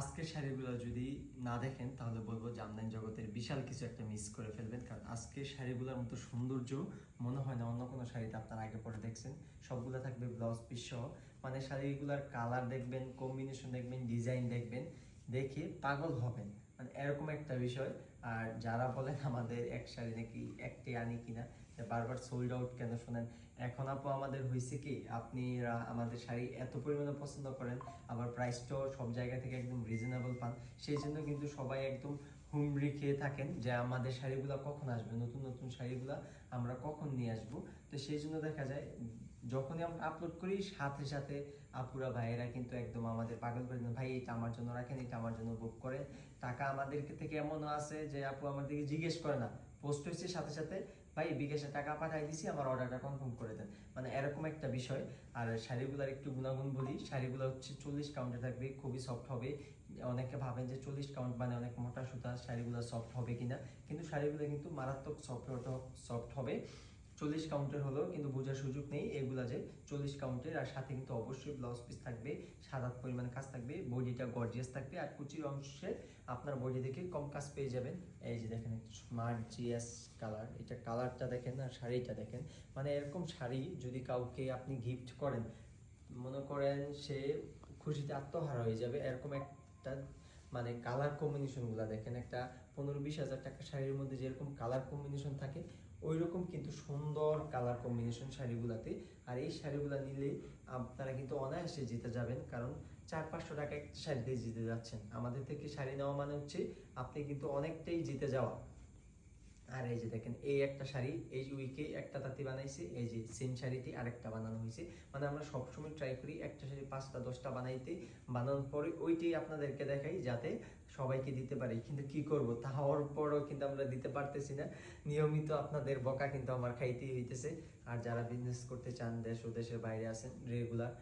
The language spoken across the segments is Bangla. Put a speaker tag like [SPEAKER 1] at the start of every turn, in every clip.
[SPEAKER 1] আজকের শাড়িগুলো যদি না দেখেন, তাহলে বলব জামদানি জগতের বিশাল কিছু একটা মিস করে ফেলবেন। কারণ আজকের শাড়িগুলোর মতো সৌন্দর্য মনে হয় না অন্য কোনো শাড়িতে আপনারা আগে পরে দেখছেন। সবগুলো থাকবে ব্লাউজ পিস সহ। মানে শাড়িগুলোর কালার দেখবেন কম্বিনেশন দেখবেন ডিজাইন দেখবেন, দেখে পাগল হবেন। মানে এরকম একটা বিষয়। আর যারা বলেন আমাদের এক শাড়ি নাকি একটি আনি কিনা বারবার সোল্ড আউট কেন শোনেন? এখন আপু আমাদের হয়েছে কি আপনিরা আমাদের শাড়ি এত পরিমাণে পছন্দ করেন, আবার প্রাইসটাও সব জায়গা থেকে একদম রিজনেবল পান, সেই জন্য কিন্তু সবাই একদম হুমড়ি খেয়ে থাকেন যে আমাদের শাড়িগুলো কখন আসবে, নতুন নতুন শাড়িগুলো আমরা কখন নিয়ে আসব? তো সেই জন্য দেখা যায় যখনই আমরা আপলোড করি, সাথে সাথে আপুরা, ভাইয়েরা কিন্তু একদম আমাদের পাগল করে ভাই, এটা আমার জন্য রাখেন, এটা আমার জন্য বুক করে টাকা আমাদের থেকে এমনও আছে যে আপু আমাদেরকে জিজ্ঞেস করে না। পোস্ট হয়েছে, সাথে সাথে, ভাই, বিকাশে টাকা পাঠাই দিছি, আমার অর্ডারটা কনফার্ম করে দেন। মানে এরকম একটা বিষয়। আর শাড়িগুলোর একটু গুণাগুণ বলি, শাড়িগুলো হচ্ছে চল্লিশ কাউন্টে থাকবে, খুবই সফট হবে। অনেকে ভাবেন যে চল্লিশ কাউন্ট মানে অনেক মোটা সুতা, শাড়িগুলো সফট হবে কিনা? কিন্তু শাড়িগুলো কিন্তু মারাত্মক সফট সফট হবে। চল্লিশ কাউন্টের হলেও কিন্তু বোঝার সুযোগ নেই এগুলা যে চল্লিশ কাউন্টের আর সাথে কিন্তু অবশ্যই ব্লাউজ পিস থাকবে, সাদা পরিমাণ কাজ থাকবে, বডিটা গর্জিয়াস থাকবে, আর কুচির অংশে আপনার বডি থেকে কম কাজ পেয়ে যাবেন। এই যে দেখেন স্মার্ট জিএস কালার এটা কালারটা দেখেন আর শাড়িটা দেখেন। মানে এরকম শাড়ি যদি কাউকে আপনি গিফট করেন, মনে করেন সে খুশিতে আত্মহারা হয়ে যাবে, এরকম একটা মানে কালার কম্বিনেশনগুলো দেখেন, একটা পনেরো বিশ হাজার টাকা শাড়ির মধ্যে যেরকম কালার কম্বিনেশন থাকে ওই রকম কিন্তু সুন্দর কালার কম্বিনেশন শাড়িগুলাতে। আর এই শাড়িগুলো নিলে আপনারা কিন্তু অনায়াসে জিতে যাবেন, কারণ চার পাঁচশো টাকা একটা শাড়িতে জিতে যাচ্ছেন। আমাদের থেকে শাড়ি নেওয়া মানে হচ্ছে আপনি কিন্তু অনেকটাই জিতে যাওয়া। আর এই যে দেখেন, এই একটা শাড়ি, এই উইকে একটা তাঁতি বানাইছে, এই যে সেম শাড়িটি আরেকটা বানানো হয়েছে। মানে আমরা সবসময় ট্রাই করি একটা শাড়ি পাঁচটা, দশটা বানাইতে। বানানোর পরে ওইটাই আপনাদেরকে দেখাই যাতে সবাইকে দিতে পারি। কিন্তু কি করব? তা হওয়ার পরও কিন্তু আমরা দিতে পারতেছি না। নিয়মিত আপনাদের বকা কিন্তু আমার খাইতেই হইতেছে। আর যারা বিজনেস করতে চান দেশ ও দেশের বাইরে আছেন রেগুলার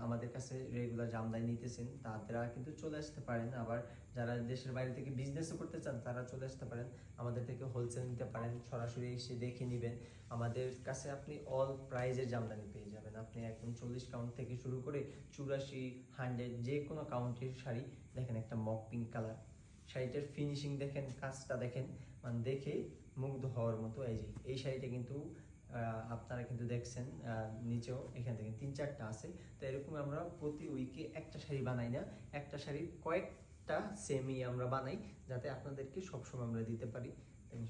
[SPEAKER 1] আমাদের কাছে রেগুলার জামদানি নিতেছেন, তারা কিন্তু চলে আসতে পারেন। আবার যারা দেশের বাইরে থেকে বিজনেসও করতে চান, তারা চলে আসতে পারেন। আমাদের থেকে হোলসেল নিতে পারেন, সরাসরি এসে দেখে নেবেন। আমাদের কাছে আপনি অল প্রাইজের জামদানি পেয়ে যাবেন। আপনি একদম চল্লিশ কাউন্ট থেকে শুরু করে চুরাশি হান্ড্রেড যে কোনো কাউন্টের শাড়ি দেখেন, একটা মক পিঙ্ক কালার শাড়িটার ফিনিশিং দেখেন, কাজটা দেখেন। মানে দেখে মুগ্ধ হওয়ার মতো। এই যে, এই শাড়িটা কিন্তু আপনারা কিন্তু দেখছেন নিচেও এখান থেকে তিন চারটা আছে। তো এরকম আমরা প্রতি উইকে একটা শাড়ি বানাই না, একটা শাড়ির কয়েকটা সেমি আমরা বানাই, যাতে আপনাদেরকে সবসময় আমরা দিতে পারি।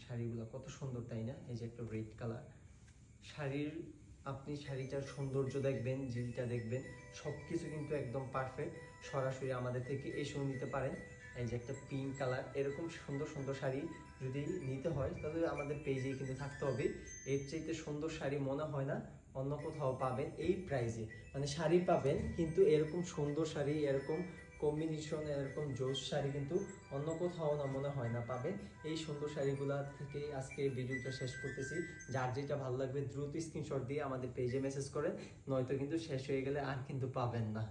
[SPEAKER 1] শাড়িগুলো কত সুন্দর, তাই না? এই যে একটা রেড কালার শাড়ির, আপনি শাড়িটার সৌন্দর্য দেখবেন জিলটা দেখবেন সব কিছু কিন্তু একদম পারফেক্ট সরাসরি আমাদের থেকে এসেও নিতে পারেন। এই যে একটা পিঙ্ক কালার এরকম সুন্দর সুন্দর শাড়ি যদি নিতে হয়, তাহলে আমাদের পেজেই কিন্তু থাকতে হবে। এর চাইতে সুন্দর শাড়ি মনে হয় না, অন্য কোথাও পাবেন এই প্রাইজে মানে শাড়ি পাবেন, কিন্তু এরকম সুন্দর শাড়ি, এরকম কম্বিনেশন এরকম জোস শাড়ি কিন্তু অন্য কোথাও না মনে হয় না পাবে। এই সুন্দর শাড়িগুলা থেকে আজকে ভিডিওটা শেষ করতেছি। যার যেটা ভালো লাগবে, দ্রুত স্ক্রিনশট দিয়ে আমাদের পেজে মেসেজ করেন, নয়তো কিন্তু শেষ হয়ে গেলে আর কিন্তু পাবেন না।